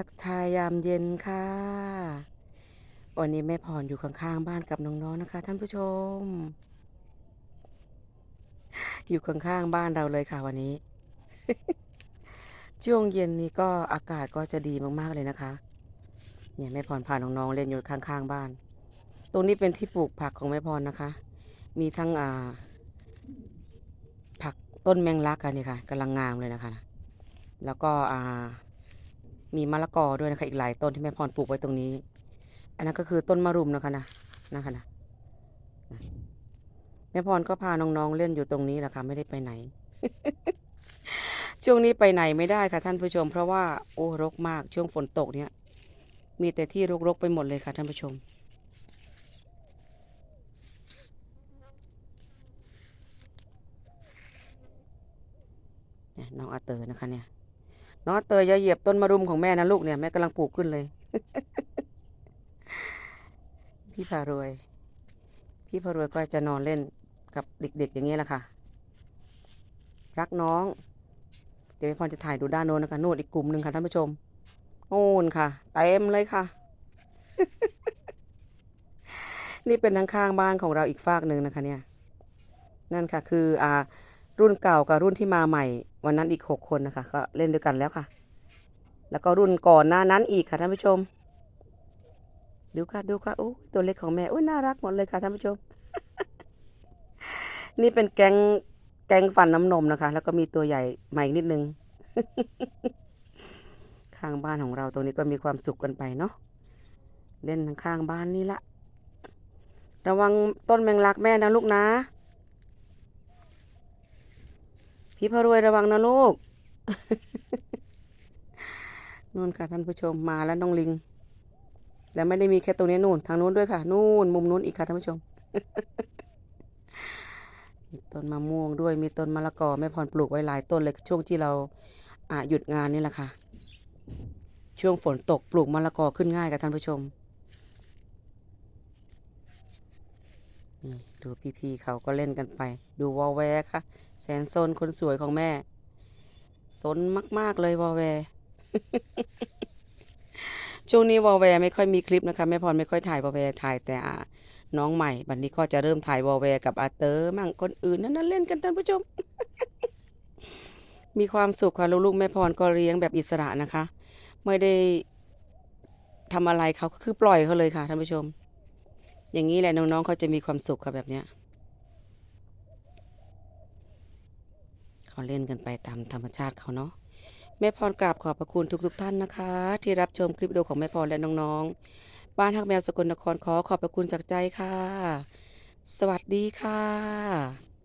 ทักทายยามเย็นค่ะ วันนี้แม่พรอยู่ข้างๆบ้านกับน้องๆนะคะ ท่านผู้ชม อยู่ข้างๆบ้านเราเลยค่ะวันนี้ ช่วงเย็นนี้ก็อากาศก็จะดีมากๆเลยนะคะเนี่ยแม่พรพาน้องๆเล่นอยู่ข้างๆบ้าน ตรงนี้เป็นที่ปลูกผักของแม่พรนะคะ มีทั้งอ่าผักต้นแมงลักกันนี่ค่ะกำลังงามเลยนะคะ แล้วก็อ่า มีมะละกอด้วยนะคะอีกหลายต้นที่แม่พรปลูกไว้ตรงนี้ อันนั้นก็คือต้นมะรุมนะคะนะนะคะนะแม่พรก็พาน้องๆเล่นอยู่ตรงนี้แหละค่ะไม่ได้ไปไหน ช่วงนี้ไปไหนไม่ได้ค่ะท่านผู้ชม เพราะว่าโอ้รกมากช่วงฝนตกเนี่ยมีแต่ที่รกๆไปหมดเลยค่ะท่านผู้ชมเนี่ยน้องอาเตอร์นะคะเนี่ย น้องเตอร์อย่าเหยียบต้นมะรุมของแม่นะลูกเนี่ยแม่กำลังปลูกขึ้นเลย พี่พารวย พี่พารวยก็จะนอนเล่นกับเด็ก ๆ อย่างนี้ยแหละค่ะ รักน้อง เดี๋ยวแม่พรจะถ่ายดูด้านโน้นนะคะโนู่นอีกกลุ่มหนึ่งค่ะท่านผู้ชมโน่นค่ะเต็มเลยค่ะ นี่เป็นทางข้างบ้านของเราอีกฝากหนึ่งนะคะ เนี่ย นั่นค่ะ คือ อ่า รุ่นเก่ากับรุ่นที่มาใหม่ วันนั้นอีกหกคนนะคะ ก็เล่นด้วยกันแล้วค่ะ แล้วก็รุ่นก่อนหน้านั้นอีกค่ะท่านผู้ชม ดูค่ะดูค่ะโอ้ตัวเล็กของแม่โอ้ยน่ารักหมดเลยค่ะท่านผู้ชม นี่เป็นแกงแกงฟันน้ำนมนะคะ แล้วก็มีตัวใหญ่ใหม่นิดนึงข้างบ้านของเราตรงนี้ก็มีความสุขกันไปเนาะเล่นข้างบ้านนี่ละระวังต้นแมงลักแม่นะลูกนะ พี่พรวยระวังนะลูกนู่นค่ะท่านผู้ชมมาแล้วน้องลิง แล้วไม่ได้มีแค่ตรงนี้นู่น ทางนู้นด้วยค่ะ นู่น มุมนู้นอีกค่ะท่านผู้ชม มีต้นมะม่วงด้วยมีต้นมะละกอแม่พรปลูกไว้หลายต้นเลยช่วงที่เราอ่าหยุดงานนี่แหละค่ะ ช่วงฝนตกปลูกมะละกอขึ้นง่ายค่ะท่านผู้ชม นี่ดูพี่ๆเขาก็เล่นกันไป ดูวอลแวร์ค่ะ แสนโซนคนสวยของแม่ซนมาก ๆ เลยวอลแวร์ช่วงนี้วอลแวร์ไม่ค่อยมีคลิปนะคะแม่พรไม่ค่อยถ่ายวอลแวร์ถ่ายแต่อ่าน้องใหม่บัดนนี้ก็จะเริ่มถ่ายวอลแวร์กับอาเตอร์มั่งคนอื่นนั่นนั่นเล่นกันท่านผู้ชม มีความสุขค่ะลูกๆแม่พรก็เลี้ยงแบบอิสระนะคะ ไม่ได้ทำอะไรเขาก็คือปล่อยเขาเลยค่ะท่านผู้ชม อย่างนี้แหละน้องๆเขาจะมีความสุขค่ะแบบเนี้ยเขาเล่นกันไปตามธรรมชาติเขาเนาะแม่พรกราบขอบพระคุณทุกๆทท่านนะคะ ที่รับชมคลิปวิดีโอของแม่พรและน้องๆ บ้านทักแมวสกลนครขอขอบพระคุณจากใจค่ะ สวัสดีค่ะ